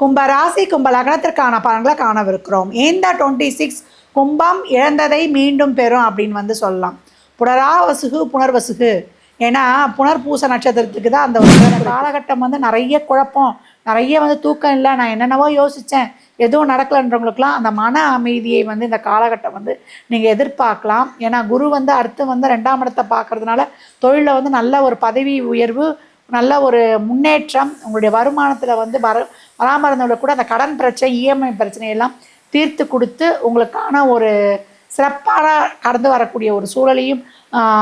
கும்ப ராசி கும்ப லக்னத்திற்கான பலன்களை காணவிருக்கிறோம். இந்த டுவெண்ட்டி சிக்ஸ் கும்பம் இழந்ததை மீண்டும் பெறும் அப்படின்னு வந்து சொல்லலாம். புனராவசுகு புனர்வசுகு. ஏன்னா புனர்பூச நட்சத்திரத்துக்கு தான் அந்த ஒரு காலகட்டம் வந்து நிறைய குழப்பம் நிறைய வந்து தூக்கம் இல்லை. நான் என்னென்னவோ யோசித்தேன் எதுவும் நடக்கலைன்றவங்களுக்குலாம் அந்த மன அமைதியை வந்து இந்த காலகட்டம் வந்து நீங்கள் எதிர்பார்க்கலாம். ஏன்னா குரு வந்து அடுத்து வந்து ரெண்டாம் இடத்தை பார்க்கறதுனால தொழிலில் வந்து நல்ல ஒரு பதவி உயர்வு நல்ல ஒரு முன்னேற்றம் உங்களுடைய வருமானத்தில் வந்து வர வராமல் இருந்தவங்களுக்கு கூட அந்த கடன் பிரச்சனை இஎம்ஐ பிரச்சனையெல்லாம் தீர்த்து கொடுத்து உங்களுக்கான ஒரு சிறப்பாக கடந்து வரக்கூடிய ஒரு சூழலையும்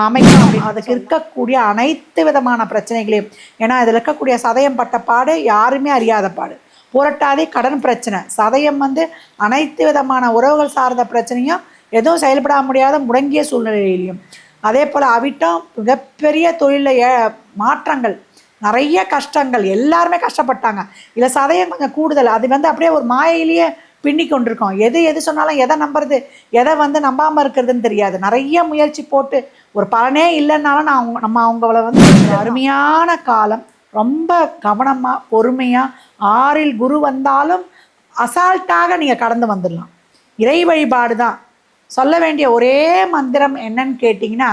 அமைக்கும் அதுக்கு இருக்கக்கூடிய அனைத்து விதமான பிரச்சனைகளையும். ஏன்னா இதில் இருக்கக்கூடிய சதயம் பட்ட பாடு யாருமே அறியாத பாடு. புரட்டாதி கடன் பிரச்சனை. சதயம் வந்து அனைத்து விதமான உறவுகள் சார்ந்த பிரச்சனையும் எதுவும் செயல்பட முடியாத முடங்கிய சூழ்நிலையிலையும். அதே போல் அவிட்டம் மிகப்பெரிய தொழிலில் ஏ- மாற்றங்கள் நிறைய கஷ்டங்கள். எல்லாருமே கஷ்டப்பட்டாங்க. இல்லை சதயம் கொஞ்சம் கூடுதல். அது வந்து அப்படியே ஒரு மாயையிலேயே பின்னி கொண்டிருக்கோம். எது எது சொன்னாலும் எதை நம்புறது எதை வந்து நம்பாமல் இருக்கிறதுன்னு தெரியாது. நிறைய முயற்சி போட்டு ஒரு பலனே இல்லைன்னாலும் நான் அவங்க நம்ம அவங்கள வந்து அருமையான காலம் ரொம்ப கவனமாக பொறுமையாக ஆறில் குரு வந்தாலும் அசால்ட்டாக நீங்கள் கடந்து வந்துடலாம். இறை வழிபாடு தான் சொல்ல வேண்டிய ஒரே மந்திரம் என்னன்னு கேட்டிங்கன்னா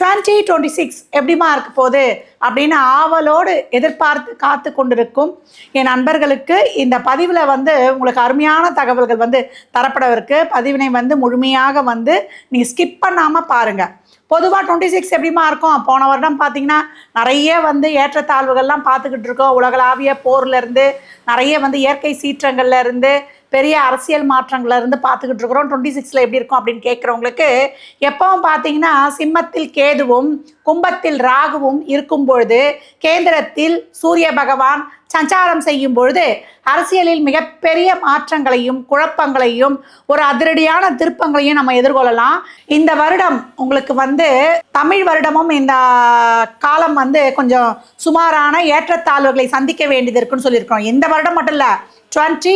டுவெண்ட்டி டுவெண்ட்டி சிக்ஸ் எப்படிமா இருக்க போகுது அப்படின்னு ஆவலோடு எதிர்பார்த்து காத்து கொண்டிருக்கும் என் நண்பர்களுக்கு இந்த பதிவில் வந்து உங்களுக்கு அருமையான தகவல்கள் வந்து தரப்படவிருக்கு. பதிவினை வந்து முழுமையாக வந்து நீங்கள் ஸ்கிப் பண்ணாமல் பாருங்கள் பொதுவாக டுவெண்ட்டி சிக்ஸ் எப்படிமா இருக்கும்? போன வருடம் பார்த்தீங்கன்னா நிறைய வந்து ஏற்றத்தாழ்வுகள்லாம் பார்த்துக்கிட்டு இருக்கோம். உலகளாவிய போர்லேருந்து நிறைய வந்து இயற்கை சீற்றங்கள்லேருந்து பெரிய அரசியல் மாற்றங்கள்ல இருந்து பார்த்துக்கிட்டு இருக்கிறோம். டுவெண்ட்டி சிக்ஸில் எப்படி இருக்கும் அப்படின்னு கேட்குறவங்களுக்கு எப்பவும் பார்த்தீங்கன்னா சிம்மத்தில் கேதுவும் கும்பத்தில் ராகுவும் இருக்கும் பொழுது கேந்திரத்தில் சூரிய பகவான் சஞ்சாரம் செய்யும் பொழுது அரசியலில் மிகப்பெரிய மாற்றங்களையும் குழப்பங்களையும் ஒரு அதிரடியான திருப்பங்களையும் நம்ம எதிர்கொள்ளலாம். இந்த வருடம் உங்களுக்கு வந்து தமிழ் வருடமும் இந்த காலம் வந்து கொஞ்சம் சுமாரான ஏற்றத்தாழ்வுகளை சந்திக்க வேண்டியது இருக்குன்னு சொல்லியிருக்கோம் இந்த வருடம் மட்டும் இல்லை டுவெண்ட்டி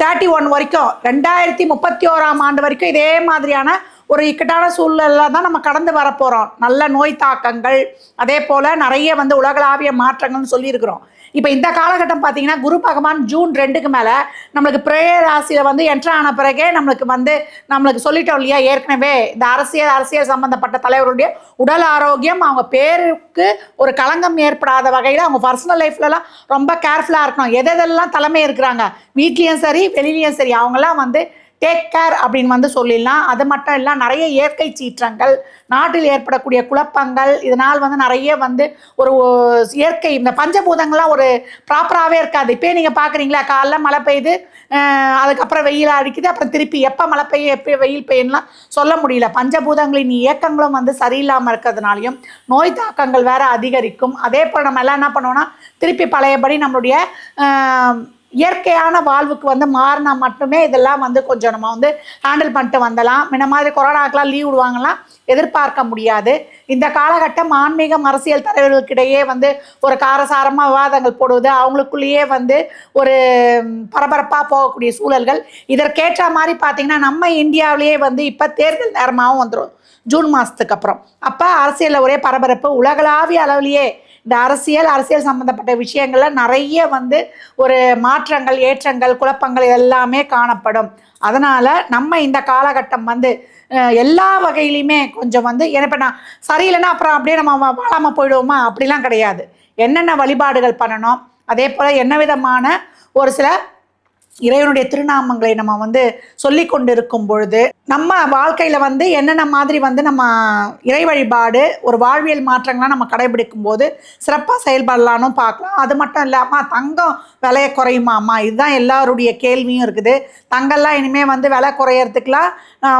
தேர்ட்டி ஒன் வரைக்கும் ரெண்டாயிரத்தி முப்பத்தி ஓராம் ஆண்டு வரைக்கும் இதே மாதிரியான ஒரு இக்கட்டான சூழ்நிலை தான் நம்ம கடந்து வரப்போகிறோம் நல்ல நோய் தாக்கங்கள் அதே போல் நிறைய வந்து உலகளாவிய மாற்றங்கள்னு சொல்லியிருக்கிறோம். இப்போ இந்த காலகட்டம் பார்த்தீங்கன்னா குரு பகவான் ஜூன் ரெண்டுக்கு மேலே நம்மளுக்கு பிரேய ராசியில் வந்து என்ட்ரு ஆன பிறகே நம்மளுக்கு வந்து நம்மளுக்கு சொல்லிட்டோம் இல்லையா? ஏற்கனவே இந்த அரசியல் அரசியல் சம்மந்தப்பட்ட தலைவருடைய உடல் ஆரோக்கியம் அவங்க பேருக்கு ஒரு களங்கம் ஏற்படாத வகையில் அவங்க பர்சனல் லைஃப்லலாம் ரொம்ப கேர்ஃபுல்லாக இருக்கணும். எதெல்லாம் தலைமை இருக்கிறாங்க வீட்லேயும் சரி வெளியிலையும் சரி அவங்கெல்லாம் வந்து டேக் கேர் அப்படின்னு வந்து சொல்லிடலாம். அது மட்டும் இல்லை நிறைய இயற்கை சீற்றங்கள் நாட்டில் ஏற்படக்கூடிய குழப்பங்கள் இதனால் வந்து நிறைய வந்து ஒரு இயற்கை இந்த பஞ்சபூதங்கள்லாம் ஒரு ப்ராப்பராகவே இருக்காது. இப்போ நீங்கள் பார்க்குறீங்களா காலைல மழை பெய்யுது அதுக்கப்புறம் வெயில் அடிக்குது அப்புறம் திருப்பி எப்போ மழை பெய்யும் எப்போ வெயில் பெய்யும்லாம் சொல்ல முடியல. பஞ்சபூதங்களின் இயக்கங்களும் வந்து சரியில்லாமல் இருக்கிறதுனாலையும் நோய் தாக்கங்கள் வேறு அதிகரிக்கும். அதே போல் நம்ம எல்லாம் என்ன பண்ணுவோம்னா திருப்பி பழையபடி நம்மளுடைய இயற்கையான வாழ்வுக்கு வந்து மாறினா மட்டுமே இதெல்லாம் வந்து கொஞ்சம் நம்ம வந்து ஹேண்டில் பண்ணிட்டு வந்தலாம். முன்ன மாதிரி கொரோனாக்கெலாம் லீவ் விடுவாங்கலாம். எதிர்பார்க்க முடியாது. இந்த காலகட்டம் ஆன்மீகம் அரசியல் தலைவர்களுக்கிடையே வந்து ஒரு காரசாரமாக விவாதங்கள் போடுவது அவங்களுக்குள்ளேயே வந்து ஒரு பரபரப்பாக போகக்கூடிய சூழல்கள். இதற்கேற்ற மாதிரி பார்த்தீங்கன்னா நம்ம இந்தியாவிலேயே வந்து இப்போ தேர்தல் நேரமாகவும் வந்துடும் ஜூன் மாதத்துக்கு அப்புறம். அப்போ அரசியலில் ஒரே பரபரப்பு. உலகளாவிய அளவிலேயே இந்த அரசியல் அரசியல் சம்மந்தப்பட்ட விஷயங்கள்ல நிறைய வந்து ஒரு மாற்றங்கள் ஏற்றங்கள் குழப்பங்கள் எல்லாமே காணப்படும். அதனால் நம்ம இந்த காலகட்டம் வந்து எல்லா வகையிலையுமே கொஞ்சம் வந்து ஏன்னா இப்போ நான் சரியில்லைன்னா அப்புறம் அப்படியே நம்ம வாழாமல் போயிடுவோமா? அப்படிலாம் கிடையாது. என்னென்ன வழிபாடுகள் பண்ணணும்? அதே போல் என்ன விதமான ஒரு சில இறைவனுடைய திருநாமங்களை நம்ம வந்து சொல்லி கொண்டிருக்கும் பொழுது நம்ம வாழ்க்கையில் வந்து என்னென்ன மாதிரி வந்து நம்ம இறை வழிபாடு ஒரு வாழ்வியல் மாற்றங்கள்லாம் நம்ம கடைபிடிக்கும் போது சிறப்பாக செயல்படலான்னு பார்க்கலாம். அது மட்டும் இல்லாமல் தங்கம் விலையை குறையுமாம்மா இதுதான் எல்லாருடைய கேள்வியும் இருக்குது. தங்கம்லாம் இனிமேல் வந்து விலை குறையறதுக்கெலாம்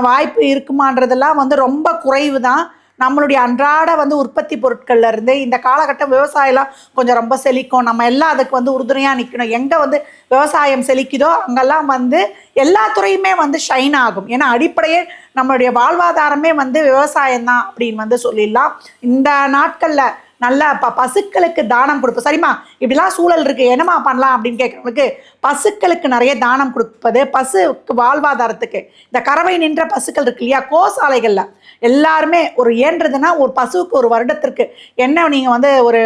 வாய்ப்பு இருக்குமான்றதெல்லாம் வந்து ரொம்ப குறைவு தான் நம்மளுடைய அன்றாட வந்து உற்பத்தி பொருட்கள்ல இருந்து இந்த காலகட்டம் விவசாயம்லாம் கொஞ்சம் ரொம்ப செழிக்கும். நம்ம எல்லாம் அதுக்கு வந்து உறுதுணையாக நிற்கணும் எங்கே வந்து விவசாயம் செழிக்குதோ அங்கெல்லாம் வந்து எல்லா துறையுமே வந்து ஷைன் ஆகும். ஏன்னா அடிப்படையே நம்மளுடைய வாழ்வாதாரமே வந்து விவசாயம் தான் அப்படின்னு வந்து சொல்லிடலாம். இந்த நாட்களில் நல்ல ப பசுக்களுக்கு தானம் கொடுப்போம் சரிம்மா? இப்படிலாம் சூழல் இருக்குது என்னம்மா பண்ணலாம் அப்படின்னு கேட்குறவங்களுக்கு பசுக்களுக்கு நிறைய தானம் கொடுப்பது பசுக்கு வாழ்வாதாரத்துக்கு. இந்த கறவை நின்ற பசுக்கள் இருக்கு இல்லையா? கோசாலைகளில். எல்லாருமே ஒரு ஏன்றதுன்னா ஒரு பசுவுக்கு ஒரு வருடத்திற்கு என்ன நீங்கள் வந்து ஒரு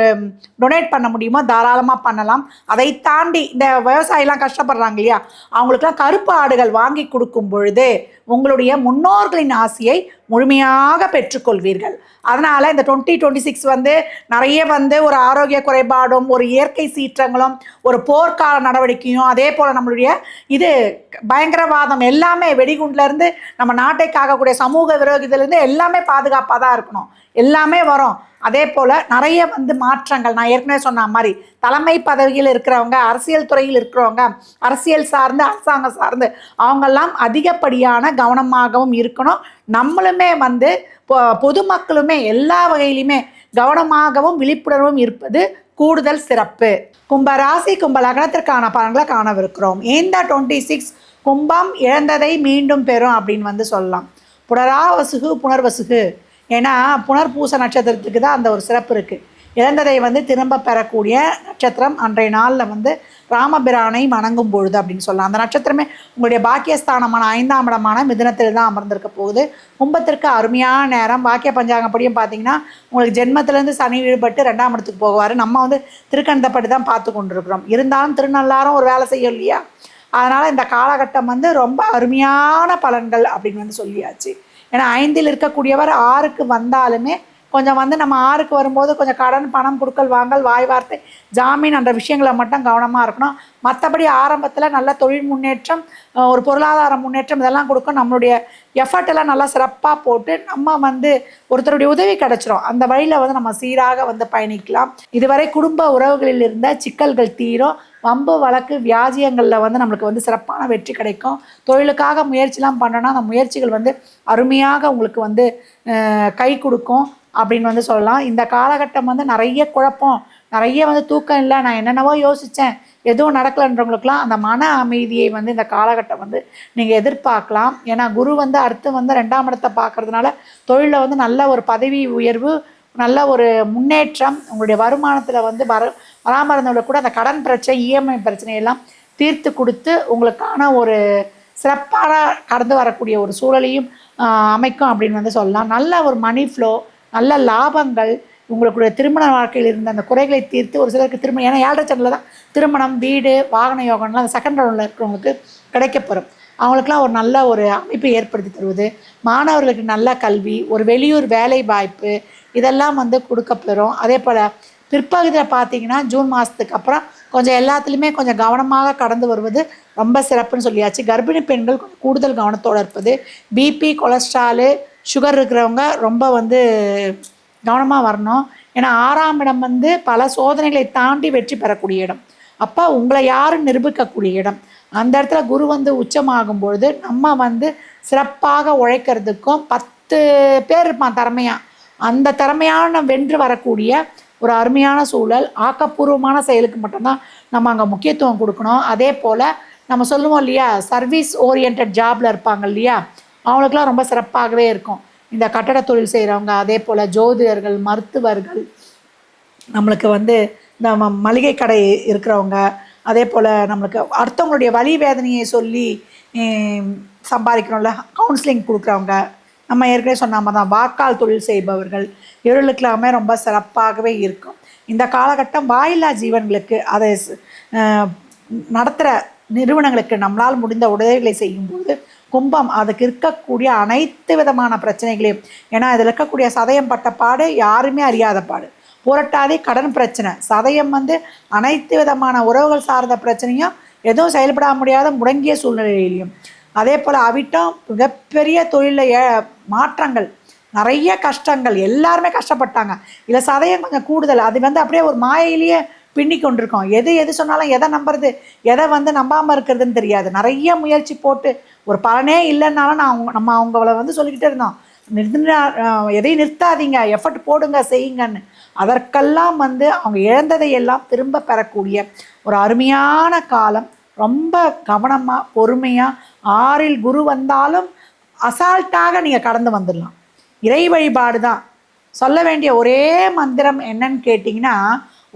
டொனேட் பண்ண முடியுமோ தாராளமாக பண்ணலாம். அதை தாண்டி இந்த விவசாயிலாம் கஷ்டப்படுறாங்க இல்லையா? அவங்களுக்குலாம் கருப்பு ஆடுகள் வாங்கி கொடுக்கும் பொழுது உங்களுடைய முன்னோர்களின் ஆசையை முழுமையாக பெற்றுக்கொள்வீர்கள். அதனால் இந்த டுவெண்ட்டி டுவெண்ட்டி சிக்ஸ் வந்து நிறைய வந்து ஒரு ஆரோக்கிய குறைபாடும் ஒரு இயற்கை சீற்றங்களும் ஒரு போர்க்கால நடவடிக்கையும் அதே போல் நம்மளுடைய இது பயங்கரவாதம் எல்லாமே வெடிகுண்டிலேருந்து நம்ம நாட்டை காக்கக்கூடிய சமூக விரோதியிலேருந்து எல்லாமே பாதுகாப்பாக தான் இருக்கணும். எல்லாமே வரும். அதே போல் நிறைய வந்து மாற்றங்கள். நான் ஏற்கனவே சொன்ன மாதிரி தலைமை பதவியில் இருக்கிறவங்க அரசியல் துறையில் இருக்கிறவங்க அரசியல் சார்ந்து அரசாங்கம் சார்ந்து அவங்கெல்லாம் அதிகப்படியான கவனமாகவும் இருக்கணும். நம்மளுமே வந்து பொ- பொதுமக்களுமே எல்லா வகையிலுமே கவனமாகவும் விழிப்புணர்வும் இருப்பது கூடுதல் சிறப்பு. கும்பராசி கும்பலகனத்திற்கான கும்ப லக்னத்திற்கான பலன்களை காணவிருக்கிறோம். இந்த டுவெண்ட்டி சிக்ஸ் கும்பம் இழந்ததை மீண்டும் பெறும் அப்படின்னு வந்து சொல்லலாம். புனராவசுகு புனர்வசுகு. ஏன்னா புனர்பூச நட்சத்திரத்துக்கு தான் அந்த ஒரு சிறப்பு இருக்குது இழந்ததை வந்து திரும்ப பெறக்கூடிய நட்சத்திரம் அன்றைய நாளில் வந்து ராமபிரானை வணங்கும் பொழுது அப்படின்னு சொல்லலாம். அந்த நட்சத்திரமே உங்களுடைய பாக்கியஸ்தானமான ஐந்தாம் இடமான மிதுனத்தில் தான் அமர்ந்திருக்க போகுது. கும்பத்திற்கு அருமையான நேரம். பாக்கிய பஞ்சாங்கப்படியும் பார்த்தீங்கன்னா உங்களுக்கு ஜென்மத்திலேருந்து சனி ஈடுபட்டு ரெண்டாம் இடத்துக்கு போகுவார். நம்ம வந்து திருக்கண்டப்படி தான் பார்த்து கொண்டிருக்கிறோம். இருந்தாலும் திருநள்ளாரும் ஒரு வேலை செய்யும் இல்லையா? அதனால் இந்த காலகட்டம் வந்து ரொம்ப அருமையான பலன்கள் அப்படின்னு வந்து சொல்லியாச்சு. ஏன்னா ஐந்தில் இருக்கக்கூடியவர் ஆறுக்கு வந்தாலுமே கொஞ்சம் வந்து நம்ம ஆறுக்கு வரும்போது கொஞ்சம் கடன் பணம் கொடுக்கல் வாங்கல் வாய் வார்த்தை ஜாமீன் என்ற விஷயங்களை மட்டும் கவனமாக இருக்கணும். மற்றபடி ஆரம்பத்தில் நல்ல தொழில் முன்னேற்றம் ஒரு பொருளாதார முன்னேற்றம் இதெல்லாம் கொடுக்கும் நம்மளுடைய எஃபர்ட் எல்லாம் நல்லா சிறப்பாக போட்டு நம்ம வந்து ஒருத்தருடைய உதவி கிடச்சிரும். அந்த வழியில் வந்து நம்ம சீராக வந்து பயணிக்கலாம். இதுவரை குடும்ப உறவுகளில் இருந்த சிக்கல்கள் தீரும். வம்பு வழக்கு வியாஜியங்களில் வந்து நம்மளுக்கு வந்து சிறப்பான வெற்றி கிடைக்கும். தொழிலுக்காக முயற்சிலாம் பண்ணோன்னா அந்த முயற்சிகள் வந்து அருமையாக உங்களுக்கு வந்து கை கொடுக்கும். அப்படின்னு வந்து சொல்லலாம். இந்த காலகட்டம் வந்து நிறைய குழப்பம் நிறைய வந்து தூக்கம் இல்லை. நான் என்னென்னவோ யோசித்தேன் எதுவும் நடக்கலைன்றவங்களுக்குலாம் அந்த மன அமைதியை வந்து இந்த காலகட்டம் வந்து நீங்கள் எதிர்பார்க்கலாம். ஏன்னா குரு வந்து அடுத்து வந்து ரெண்டாம் இடத்தை பார்க்கறதுனால தொழிலில் வந்து நல்ல ஒரு பதவி உயர்வு நல்ல ஒரு முன்னேற்றம் உங்களுடைய வருமானத்தில் வந்து வர வராமல் இருந்தவங்களுக்கு கூட அந்த கடன் பிரச்சனை இஎம்ஐ பிரச்சனையெல்லாம் தீர்த்து கொடுத்து உங்களுக்கான ஒரு சிறப்பான கடந்து வரக்கூடிய ஒரு சூழலையும் அமைக்கும் அப்படின்னு வந்து சொல்லலாம். நல்ல ஒரு மணி ஃப்ளோ நல்ல லாபங்கள் உங்களுடைய திருமண வாழ்க்கையில் இருந்த அந்த குறைகளை தீர்த்து ஒரு சிலருக்கு திருமணம் ஏன்னா ஏழரை சனில் தான் திருமணம் வீடு வாகன யோகம்லாம் அந்த செகண்ட் ரவுண்டில் இருக்கிறவங்களுக்கு கிடைக்கப்பெறும். அவங்களுக்குலாம் ஒரு நல்ல ஒரு அமைப்பை ஏற்படுத்தி தருவது. மாணவர்களுக்கு நல்ல கல்வி ஒரு வெளியூர் வேலை வாய்ப்பு இதெல்லாம் வந்து கொடுக்கப்பெறும். அதே போல் பிற்பகுதியில் பார்த்தீங்கன்னா ஜூன் மாதத்துக்கு அப்புறம் கொஞ்சம் எல்லாத்துலேயுமே கொஞ்சம் கவனமாக கடந்து வருவது ரொம்ப சிறப்புன்னு சொல்லியாச்சு. கர்ப்பிணி பெண்கள் கொஞ்சம் கூடுதல் கவனத்தோடு இருப்பது. பிபி கொலஸ்ட்ராலு சுகர் இருக்கிறவங்க ரொம்ப வந்து கவனமாக வரணும். ஏன்னா ஆறாம் இடம் வந்து பல சோதனைகளை தாண்டி வெற்றி பெறக்கூடிய இடம். அப்போ உங்களை யாரும் நிரூபிக்கக்கூடிய இடம். அந்த இடத்துல குரு வந்து உச்சமாகும் பொழுது நம்ம வந்து சிறப்பாக உழைக்கிறதுக்கும் பத்து பேர் இருப்பான் திறமையாக அந்த திறமையான வென்று வரக்கூடிய ஒரு அருமையான சூழல் ஆக்கப்பூர்வமான செயலுக்கு மட்டும்தான் நம்ம அங்கே முக்கியத்துவம் கொடுக்கணும். அதே போல் நம்ம சொல்லுவோம் இல்லையா சர்வீஸ் ஓரியன்ட் ஜாபில் இருப்பாங்க இல்லையா? அவங்களுக்குலாம் ரொம்ப சிறப்பாகவே இருக்கும். இந்த கட்டட தொழில் செய்கிறவங்க அதே போல் ஜோதிடர்கள் மருத்துவர்கள் நம்மளுக்கு வந்து இந்த ம- மளிகை கடை இருக்கிறவங்க அதே போல் நம்மளுக்கு அடுத்தவங்களுடைய வழி வேதனையை சொல்லி சம்பாதிக்கணும்ல கவுன்சிலிங் கொடுக்குறவங்க நம்ம ஏற்கனவே சொன்ன மாதிரி தான் வாக்கால் தொழில் செய்பவர்கள் இவர்களுக்கெல்லாமே ரொம்ப சிறப்பாகவே இருக்கும். இந்த காலகட்டம் வாயில்லா ஜீவன்களுக்கு அதை நடத்துகிற நிறுவனங்களுக்கு நம்மளால் முடிந்த உதவிகளை செய்யும்போது கும்பம் அதுக்கு இருக்கக்கூடிய அனைத்து விதமான பிரச்சனைகளையும். ஏன்னா இதில் இருக்கக்கூடிய சதயம் பட்ட பாடு யாருமே அறியாத பாடு. புரட்டாதி கடன் பிரச்சனை. சதயம் வந்து அனைத்து விதமான உறவுகள் சார்ந்த பிரச்சனையும் எதுவும் செயல்பட முடியாத முடங்கிய சூழ்நிலையிலையும். அதே போல் அவிட்டம் மிகப்பெரிய தொழிலில் ஏ- மாற்றங்கள் நிறைய கஷ்டங்கள். எல்லாருமே கஷ்டப்பட்டாங்க. இல்லை சதயம் கொஞ்சம் கூடுதல். அது வந்து அப்படியே ஒரு மாயையிலேயே பின்னி கொண்டிருக்கோம். எது எது சொன்னாலும் எதை நம்புறது எதை வந்து நம்பாமல் இருக்கிறதுன்னு தெரியாது. நிறைய முயற்சி போட்டு ஒரு பலனே இல்லைன்னாலும் நான் அவங்க நம்ம அவங்கள வந்து சொல்லிக்கிட்டே இருந்தோம். நிறுத்தினா எதையும் நிறுத்தாதீங்க எஃபர்ட் போடுங்க செய்யுங்கன்னு. அதற்கெல்லாம் வந்து அவங்க இழந்ததை எல்லாம் திரும்ப பெறக்கூடிய ஒரு அருமையான காலம். ரொம்ப கவனமாக பொறுமையாக ஆறில் குரு வந்தாலும் அசால்ட்டாக நீங்கள் கடந்து வந்துடலாம். இறை வழிபாடு தான். சொல்ல வேண்டிய ஒரே மந்திரம் என்னன்னு கேட்டிங்கன்னா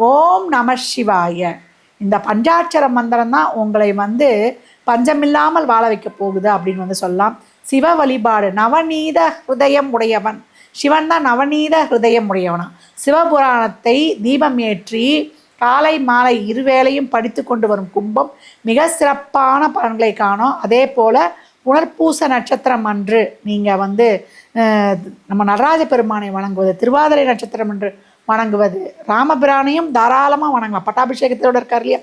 ஓம் நம சிவாய. இந்த பஞ்சாட்சர மந்திரம் தான் உங்களை வந்து பஞ்சமில்லாமல் வாழ வைக்க போகுது அப்படின்னு வந்து சொல்லலாம். சிவ வழிபாடு நவநீத ஹிருதயம் உடையவன். சிவன் தான் நவநீத ஹிருதயம் உடையவனா. சிவபுராணத்தை தீபம் ஏற்றி காலை மாலை இருவேளையும் படித்து கொண்டு வரும் கும்பம் மிக சிறப்பான பலன்களை காணும். அதே போல் புனர்பூச நட்சத்திரம் அன்று நீங்கள் வந்து நம்ம நடராஜ பெருமானை வணங்குவது திருவாதிரை நட்சத்திரம் என்று வணங்குவது ராமபிரானையும் தாராளமாக வணங்கலாம். பட்டாபிஷேகத்தோட இருக்கார் இல்லையா?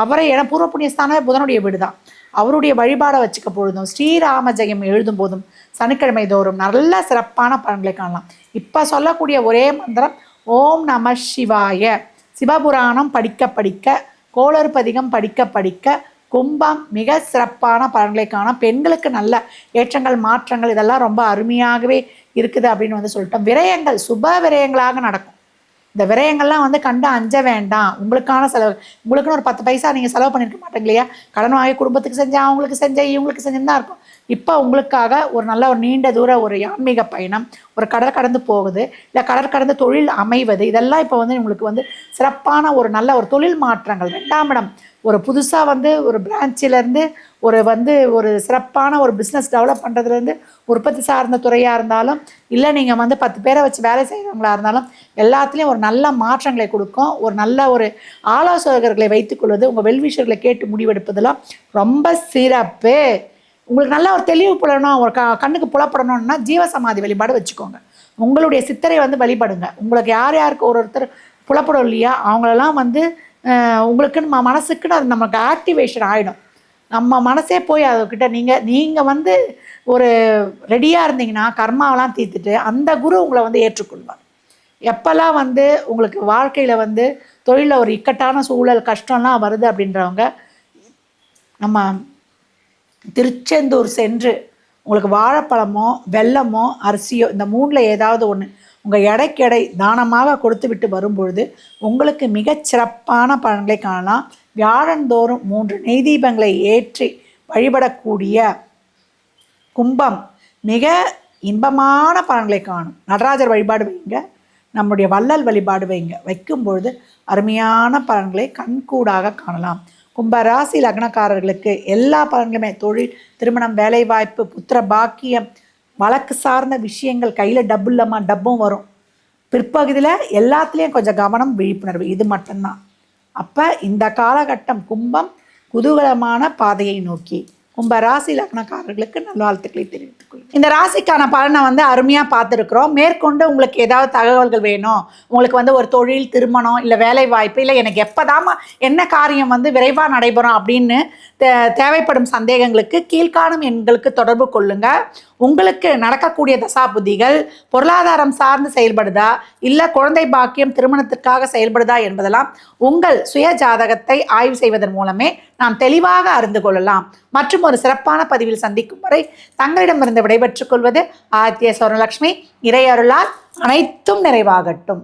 அவரை என பூர்வ புண்ணியஸ்தானமே புதனுடைய வீடு தான் அவருடைய வழிபாடை வச்சுக்க பொழுதும் ஸ்ரீராம ஜெயம் எழுதும் போதும் சனிக்கிழமை தோறும் நல்ல சிறப்பான பலன்களை காணலாம். இப்போ சொல்லக்கூடிய ஒரே மந்திரம் ஓம் நம சிவாய. சிவபுராணம் படிக்க படிக்க கோளறு பதிகம் படிக்க படிக்க கும்பம் மிக சிறப்பான பலன்களை காணும் பெண்களுக்கு நல்ல ஏற்றங்கள் மாற்றங்கள் இதெல்லாம் ரொம்ப அருமையாகவே இருக்குது அப்படின்னு வந்து சொல்லிட்டோம். விரயங்கள் சுப விரயங்களாக நடக்கும். இந்த விரயங்கள்லாம் வந்து கண்டு அஞ்ச வேண்டாம். உங்களுக்கான செலவு. உங்களுக்குன்னு ஒரு பத்து பைசா நீங்கள் செலவு பண்ணியிருக்க மாட்டீங்க இல்லையா கடன் வாங்கி குடும்பத்துக்கு செஞ்சேன் அவங்களுக்கு செஞ்சேன் இவங்களுக்கு செஞ்சுன்னு தான் இருக்கும். இப்போ உங்களுக்காக ஒரு நல்ல ஒரு நீண்ட தூர ஒரு ஆன்மீக பயணம் ஒரு கடல் கடந்து போகுது. இல்லை கடல் கடந்து தொழில் அமைவது இதெல்லாம் இப்போ வந்து உங்களுக்கு வந்து சிறப்பான ஒரு நல்ல ஒரு தொழில் மாற்றங்கள். ரெண்டாம் இடம் ஒரு புதுசாக வந்து ஒரு பிரான்ச்சிலேருந்து ஒரு வந்து ஒரு சிறப்பான ஒரு பிஸ்னஸ் டெவலப் பண்ணுறதுலேருந்து உற்பத்தி சார்ந்த துறையாக இருந்தாலும் இல்லை நீங்கள் வந்து பத்து பேரை வச்சு வேலை செய்கிறவங்களா இருந்தாலும் எல்லாத்துலேயும் ஒரு நல்ல மாற்றங்களை கொடுக்கும். ஒரு நல்ல ஒரு ஆலோசகர்களை வைத்துக்கொள்வது உங்கள் வெல்விஷர்களை கேட்டு முடிவெடுப்பதெல்லாம் ரொம்ப சிறப்பு. உங்களுக்கு நல்ல ஒரு தெளிவு புலணும் ஒரு க கண்ணுக்கு புலப்படணும்னா ஜீவசமாதி வழிபாடு வச்சுக்கோங்க. உங்களுடைய சித்தரை வந்து வழிபடுங்க. உங்களுக்கு யார் யாருக்கு ஒரு ஒருத்தர் புலப்படும் இல்லையா அவங்களெல்லாம் வந்து உங்களுக்குன்னு மனசுக்குன்னு அது நமக்கு ஆக்டிவேஷன் ஆகிடும் நம்ம மனசே போய் அதுக்கிட்ட நீங்கள் நீங்கள் வந்து ஒரு ரெடியாக இருந்தீங்கன்னா கர்மாவெல்லாம் தீர்த்துட்டு அந்த குரு உங்களை வந்து ஏற்றுக்கொள்வார். எப்போல்லாம் வந்து உங்களுக்கு வாழ்க்கையில் வந்து தொழிலில் ஒரு இக்கட்டான சூழல் கஷ்டம்லாம் வருது அப்படின்றவங்க நம்ம திருச்செந்தூர் சென்று உங்களுக்கு வாழைப்பழமோ வெல்லமோ அரிசியோ இந்த மூணில் ஏதாவது ஒன்று உங்கள் எடைக்கெடை தானமாக கொடுத்து விட்டு வரும்பொழுது உங்களுக்கு மிகச்சிறப்பான பலன்களை காணலாம். வியாழந்தோறும் மூன்று நெய்தீபங்களை ஏற்றி வழிபடக்கூடிய கும்பம் மிக இன்பமான பலன்களை காணும். நடராஜர் வழிபாடு வைங்க. நம்முடைய வள்ளல் வழிபாடு வைங்க. வைக்கும் பொழுது அருமையான பலன்களை கண்கூடாக காணலாம். கும்ப ராசி லக்னக்காரர்களுக்கு எல்லா பலன்களுமே தொழில் திருமணம் வேலைவாய்ப்பு புத்திர பாக்கியம் வழக்கு சார்ந்த விஷயங்கள் கையில் டப்பு இல்லாமல் டப்பும் வரும். பிற்பகுதியில் எல்லாத்துலேயும் கொஞ்சம் கவனம் விழிப்புணர்வு. இது மட்டும்தான். அப்போ இந்த காலகட்டம் கும்பம் குதூகலமான பாதையை நோக்கி கும்ப ராசி லக்னக்காரர்களுக்கு நல்வாழ்த்துக்களை தெரிவித்துக் கொள்கிறேன். இந்த ராசிக்கான பலனை வந்து அருமையாக பார்த்துருக்குறோம். மேற்கொண்டு உங்களுக்கு ஏதாவது தகவல்கள் வேணும் உங்களுக்கு வந்து ஒரு தொழில் திருமணம் இல்லை வேலை வாய்ப்பு இல்லை எனக்கு எப்போதாம என்ன காரியம் வந்து விரைவாக நடைபெறும் அப்படின்னு தேவைப்படும் சந்தேகங்களுக்கு கீழ்காணும் எண்களுக்கு தொடர்பு கொள்ளுங்கள் உங்களுக்கு நடக்கக்கூடிய தசாபுத்திகள் பொருளாதாரம் சார்ந்து செயல்படுதா? இல்லை குழந்தை பாக்கியம் திருமணத்திற்காக செயல்படுதா என்பதெல்லாம் உங்கள் சுய ஜாதகத்தை ஆய்வு செய்வதன் மூலமே நாம் தெளிவாக அறிந்து கொள்ளலாம். மற்றும் ஒரு சிறப்பான பதிவில் சந்திக்கும் வரை தங்களிடமிருந்து விடைபெற்றுக் கொள்வது ஆதித்ய சௌரலட்சுமி இறையருளால் அனைத்தும் நிறைவாகட்டும்.